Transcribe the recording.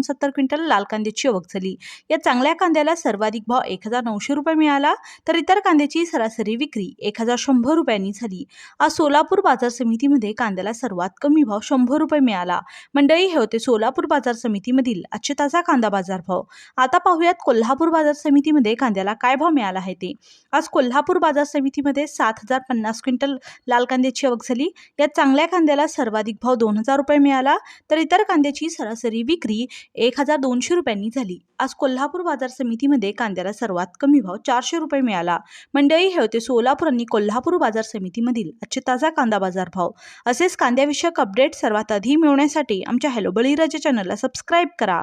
एकोणसत्तर क्विंटल लाल कांद्याची आवक झाली. या चांगल्या कांद्याला सर्वाधिक भाव एक हजार नऊशे रुपये मिळाला तर इतर कांद्याची सरासरी विक्री एक हजार शंभर रुपयांनी झाली. आज सोलापूर बाजार समितीमध्ये कांद्याला सर्वात कमी भाव शंभर रुपये मिळाला. मंडळी हे होते सोलापूर बाजार समितीमधील आजचे ताजा कांदा बाजार भाव आता पाहूयात कोल्हापूर बाजार समितीमध्ये कांद्याला काय भाव मिळाला आहे ते. आज कोल्हापूर बाजार समितीमध्ये सात हजार पन्नास क्विंटल लाल कांद्याची आवक झाली. या चांगल्या कांद्याला सर्वाधिक भाव दोन हजार रुपये मिळाला तर इतर कांद्याची सरासरी विक्री एक हजार दोनशे रुपयांनी झाली. आज कोल्हापूर बाजार समितीमध्ये कांद्याला सर्वात कमी भाव चारशे रुपये मिळाला. मंडळी हे होते सोलापूर आणि कोल्हापूर बाजार समितीमधील आजचे ताजा कांदा बाजार भाव. असेच कांद्याविषयक अपडेट सर्वात आधी मिळवण्यासाठी आमच्या हॅलो बळीराजा चॅनलला सबस्क्राईब करा.